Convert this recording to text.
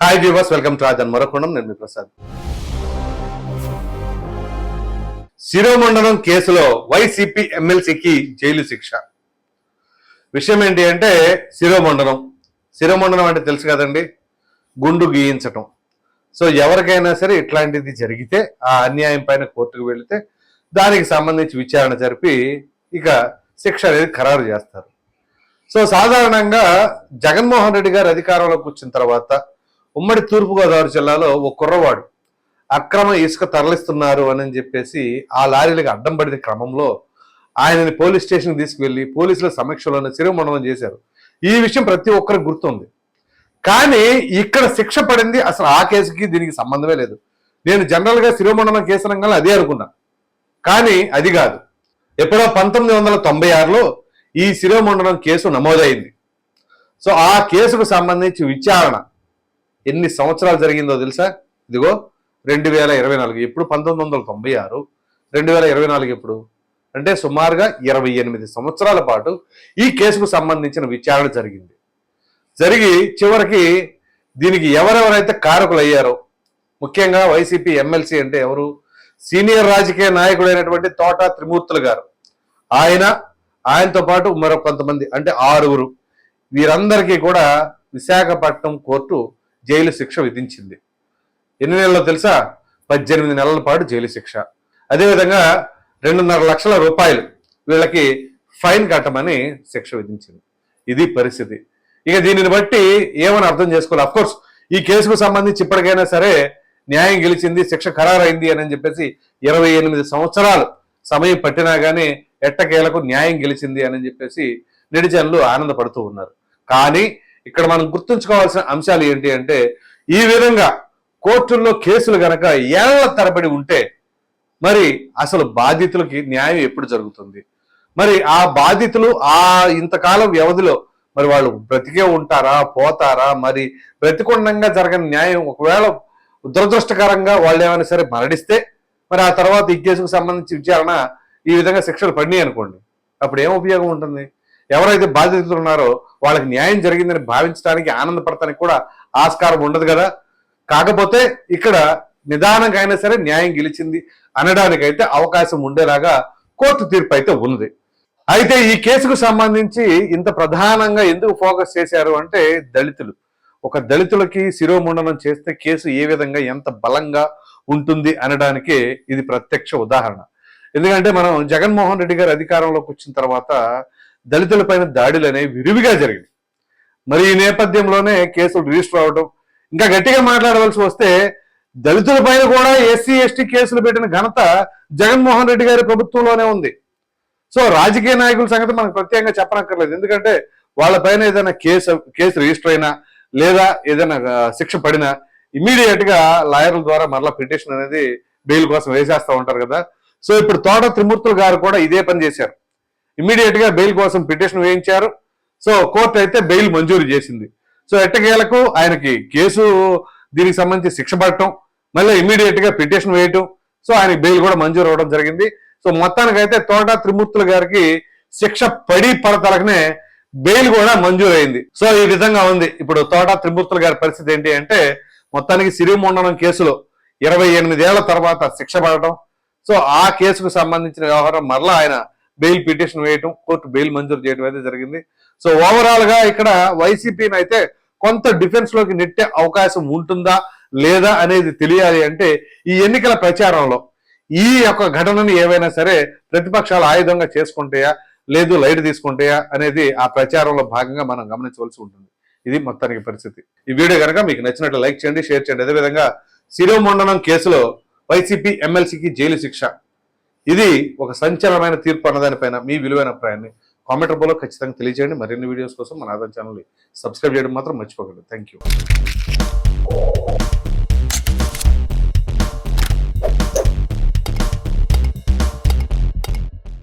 Hi viewers welcome to Rajan మరొకొండం నేను మీ ప్రసాద్. శిరోమండలం కేసులో వైసీపీ ఎమ్మెల్సీకి జైలు శిక్ష. విషయం ఏంటి అంటే శిరోమండలం శిరోమండలం అంటే తెలుసు కదండి? గుండు గీయించటం. సో ఎవరికైనా సరే ఇట్లాంటిది జరిగితే ఆ అన్యాయం పైన కోర్టుకు వెళితే దానికి సంబంధించి విచారణ జరిపి ఇక శిక్ష అనేది ఖరారు చేస్తారు. సో సాధారణంగా జగన్మోహన్ రెడ్డి గారు అధికారంలోకి వచ్చిన తర్వాత ఉమ్మడి తూర్పుగోదావరి జిల్లాలో ఓ కుర్రవాడు అక్రమ ఇసుక తరలిస్తున్నారు అని చెప్పేసి ఆ లారీలకు అడ్డం పడిన క్రమంలో ఆయనని పోలీస్ స్టేషన్కి తీసుకువెళ్ళి పోలీసుల సమక్షంలోనే శిరోమండలం చేశారు. ఈ విషయం ప్రతి ఒక్కరికి గుర్తుంది. కానీ ఇక్కడ శిక్ష పడింది అసలు ఆ కేసుకి దీనికి సంబంధమే లేదు. నేను జనరల్గా శిరోమండలం కేసు రంగంలో అదే అనుకున్నా. కానీ అది కాదు. ఎప్పుడో పంతొమ్మిది వందల తొంభై ఆరులో ఈ శిరోమండలం కేసు నమోదైంది. సో ఆ కేసుకు సంబంధించి విచారణ ఎన్ని సంవత్సరాలు జరిగిందో తెలుసా? ఇదిగో రెండు వేల ఇరవై నాలుగు. ఎప్పుడు? పంతొమ్మిది వందల తొంభై ఆరు. రెండు వేల ఇరవై నాలుగు ఎప్పుడు? అంటే సుమారుగా ఇరవై ఎనిమిది సంవత్సరాల పాటు ఈ కేసుకు సంబంధించిన విచారణ జరిగింది. జరిగి చివరికి దీనికి ఎవరెవరైతే కారకులు అయ్యారో ముఖ్యంగా వైసీపీ ఎమ్మెల్సీ అంటే ఎవరు? సీనియర్ రాజకీయ నాయకుడైనటువంటి తోట త్రిమూర్తులు గారు. ఆయన ఆయనతో పాటు మరో కొంతమంది అంటే ఆరుగురు. వీరందరికీ కూడా విశాఖపట్నం కోర్టు జైలు శిక్ష విధించింది. ఎన్ని నెలల్లో తెలుసా? పద్దెనిమిది నెలల పాటు జైలు శిక్ష. అదేవిధంగా రెండున్నర లక్షల రూపాయలు వీళ్ళకి ఫైన్ కట్టమని శిక్ష విధించింది. ఇది పరిస్థితి. ఇక దీనిని బట్టి ఏమని అర్థం చేసుకోవాలి? అఫ్కోర్స్ ఈ కేసుకు సంబంధించి ఇప్పటికైనా సరే న్యాయం గెలిచింది శిక్ష ఖరారైంది అని చెప్పేసి ఇరవై ఎనిమిది సంవత్సరాలు సమయం పట్టినా కానీ ఎట్టకేలకు న్యాయం గెలిచింది అని చెప్పేసి నెటిజన్లు ఆనందపడుతూ ఉన్నారు. కానీ ఇక్కడ మనం గుర్తుంచుకోవాల్సిన అంశాలు ఏంటి అంటే ఈ విధంగా కోర్టుల్లో కేసులు గనక ఏళ్ళ తరబడి ఉంటే మరి అసలు బాధితులకి న్యాయం ఎప్పుడు జరుగుతుంది? మరి ఆ బాధితులు ఆ ఇంతకాలం వ్యవధిలో మరి వాళ్ళు బ్రతికే ఉంటారా పోతారా? మరి బ్రతికొండంగా జరగని న్యాయం ఒకవేళ దురదృష్టకరంగా వాళ్ళు ఏమైనా సరే మరణిస్తే మరి ఆ తర్వాత ఈ కేసుకు సంబంధించి విచారణ ఈ విధంగా శిక్షలు పడినాయి అనుకోండి. అప్పుడు ఏం ఉపయోగం ఉంటుంది? ఎవరైతే బాధితులు ఉన్నారో వాళ్ళకి న్యాయం జరిగిందని భావించడానికి ఆనందపడటానికి కూడా ఆస్కారం ఉండదు కదా. కాకపోతే ఇక్కడ నిదానంగా అయినా సరే న్యాయం గెలిచింది అనడానికైతే అవకాశం ఉండేలాగా కోర్టు తీర్పు అయితే ఉంది అయితే ఈ కేసుకు సంబంధించి ఇంత ప్రధానంగా ఎందుకు ఫోకస్ చేశారు అంటే దళితులు. ఒక దళితులకి శిరోముండనం చేస్తే కేసు ఏ విధంగా ఎంత బలంగా ఉంటుంది అనడానికి ఇది ప్రత్యక్ష ఉదాహరణ. ఎందుకంటే మనం జగన్మోహన్ రెడ్డి గారు అధికారంలోకి వచ్చిన తర్వాత దళితులపైన దాడులు అనేవి విరివిగా జరిగాయి మరి ఈ నేపథ్యంలోనే కేసులు రిజిస్టర్ అవడం ఇంకా గట్టిగా మాట్లాడవలసి వస్తే దళితుల పైన కూడా ఎస్సీ ఎస్టీ కేసులు పెట్టిన ఘనత జగన్మోహన్ రెడ్డి గారి ప్రభుత్వంలోనే ఉంది. సో రాజకీయ నాయకుల సంగతి మనకు ప్రత్యేకంగా చెప్పనక్కర్లేదు. ఎందుకంటే వాళ్ళపైన ఏదైనా కేసు కేసు రిజిస్టర్ అయినా లేదా ఏదైనా శిక్ష పడినా ఇమీడియట్గా లాయర్ల ద్వారా మరలా పిటిషన్ అనేది బెయిల్ కోసం వేసేస్తా ఉంటారు కదా. సో ఇప్పుడు తోట త్రిమూర్తులు గారు కూడా ఇదే పని చేశారు. ఇమీడియట్గా బెయిల్ కోసం పిటిషన్ వేయించారు. సో కోర్టు అయితే బెయిల్ మంజూరు చేసింది. సో ఎట్టకేలకు ఆయనకి కేసు దీనికి సంబంధించి శిక్ష పడటం మళ్ళీ ఇమీడియట్గా పిటిషన్ వేయటం సో ఆయనకి బెయిల్ కూడా మంజూరు అవ్వడం జరిగింది. సో మొత్తానికి అయితే తోట త్రిమూర్తుల గారికి శిక్ష పడి పడతలకనే బెయిల్ కూడా మంజూరు అయింది సో ఈ విధంగా ఉంది. ఇప్పుడు తోట త్రిమూర్తుల గారి పరిస్థితి ఏంటి అంటే మొత్తానికి సిరిమండలం కేసులో ఇరవై ఎనిమిదేళ్ళ తర్వాత శిక్ష పడటం. సో ఆ కేసుకు సంబంధించిన వ్యవహారం మరలా ఆయన బెయిల్ పిటిషన్ వేయటం కోర్టు బెయిల్ మంజూరు చేయడం అయితే జరిగింది. సో ఓవరాల్గా ఇక్కడ వైసీపీని అయితే కొంత డిఫెన్స్లోకి నెట్టే అవకాశం ఉంటుందా లేదా అనేది తెలియాలి అంటే ఈ ఎన్నికల ప్రచారంలో ఈ యొక్క ఘటనని ఏవైనా సరే ప్రతిపక్షాలు ఆయుధంగా చేసుకుంటాయా లేదు లైట్ తీసుకుంటాయా అనేది ఆ ప్రచారంలో భాగంగా మనం గమనించవలసి ఉంటుంది. ఇది మొత్తానికి పరిస్థితి. ఈ వీడియో కనుక మీకు నచ్చినట్లు లైక్ చేయండి షేర్ చేయండి. అదేవిధంగా శిరోమండలం కేసులో వైసీపీ ఎమ్మెల్సీకి జైలు శిక్ష. ఇది ఒక సంచలనమైన తీర్పు అన్నదానిపైన మీ విలువైన అభిప్రాయాన్ని కామెంట్ రూపంలో ఖచ్చితంగా తెలియజేయండి. మరిన్ని వీడియోస్ కోసం మన ఆదాయం ఛానల్ని సబ్స్క్రైబ్ చేయడం మాత్రం మర్చిపోకండి. Thank you